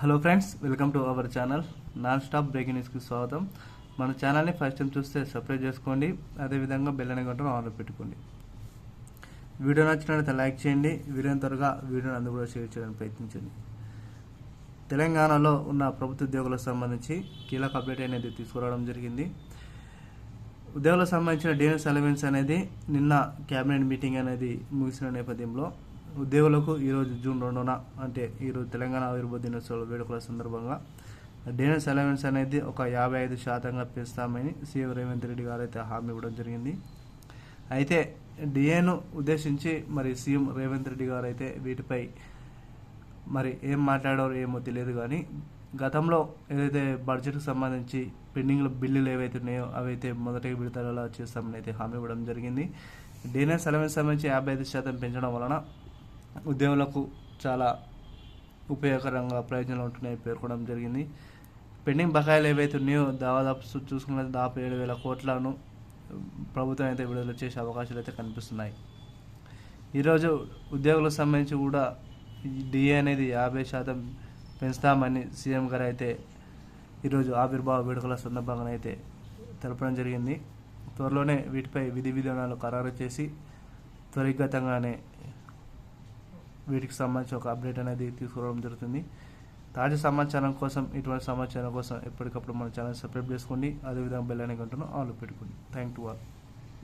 Hello friends welcome to our channel. Non stop breaking న్యూస్కి స్వాగతం. మన ఛానల్ని ఫస్ట్ టైం చూస్తే సబ్స్క్రైబ్ చేసుకోండి. అదేవిధంగా బెల్ అనే గంటను ఆర్డర్ పెట్టుకోండి. వీడియో నచ్చినట్లయితే లైక్ చేయండి. వీడియోని త్వరగా వీడియోని అందరూ కూడా షేర్ చేయడానికి ప్రయత్నించండి. తెలంగాణలో ఉన్న ప్రభుత్వ ఉద్యోగులకు సంబంధించి కీలక అప్డేట్ అనేది తీసుకురావడం జరిగింది. ఉద్యోగులకు సంబంధించిన డిఎన్ఎస్ అలవెన్స్ అనేది నిన్న క్యాబినెట్ మీటింగ్ అనేది ముగిసిన నేపథ్యంలో ఉద్యోగులకు ఈరోజు జూన్ రెండున అంటే ఈరోజు తెలంగాణ ఆవిర్భావ దినోత్సవ వేడుకల సందర్భంగా డిఎన్ఎస్ అలవెన్స్ అనేది ఒక యాభై ఐదు శాతంగా పెంచుతామని సీఎం రేవంత్ రెడ్డి గారు అయితే హామీ ఇవ్వడం జరిగింది. అయితే డిఏను ఉద్దేశించి మరి సీఎం రేవంత్ రెడ్డి గారు అయితే వీటిపై మరి ఏం మాట్లాడారో ఏమో తెలియదు కానీ గతంలో ఏదైతే బడ్జెట్కి సంబంధించి పెండింగ్లో బిల్లులు ఏవైతే ఉన్నాయో అవైతే మొదటి విడతలలో చేస్తామని అయితే హామీ ఇవ్వడం జరిగింది. డిఎన్ఎస్ అలవెన్స్ సంబంధించి యాభై ఐదు శాతం పెంచడం వలన ఉద్యోగులకు చాలా ఉపయోగకరంగా ప్రయోజనాలు ఉంటున్నాయి పేర్కొనడం జరిగింది. పెండింగ్ బకాయిలు ఏవైతే ఉన్నాయో దాదాపు చూ- దాదాపు ఏడు వేల కోట్లను ప్రభుత్వం అయితే విడుదల చేసే అవకాశాలు అయితే కనిపిస్తున్నాయి. ఈరోజు ఉద్యోగులకు సంబంధించి కూడా డిఏ అనేది యాభై శాతం పెంచుతామని సీఎం గారు అయితే ఈరోజు ఆవిర్భావ వేడుకల సందర్భంగా అయితే తెలపడం జరిగింది. త్వరలోనే వీటిపై విధి విధానాలు ఖరారు చేసి త్వరితగతంగానే వీటికి సంబంధించి ఒక అప్డేట్ అనేది తీసుకురావడం జరుగుతుంది. తాజా సమాచారం కోసం ఇటువంటి సమాచారం కోసం ఎప్పటికప్పుడు మన ఛానల్ సబ్స్క్రైబ్ చేసుకోండి. అదేవిధంగా బెల్ అనే గంటను ఆన్లో పెట్టుకోండి. Thank to all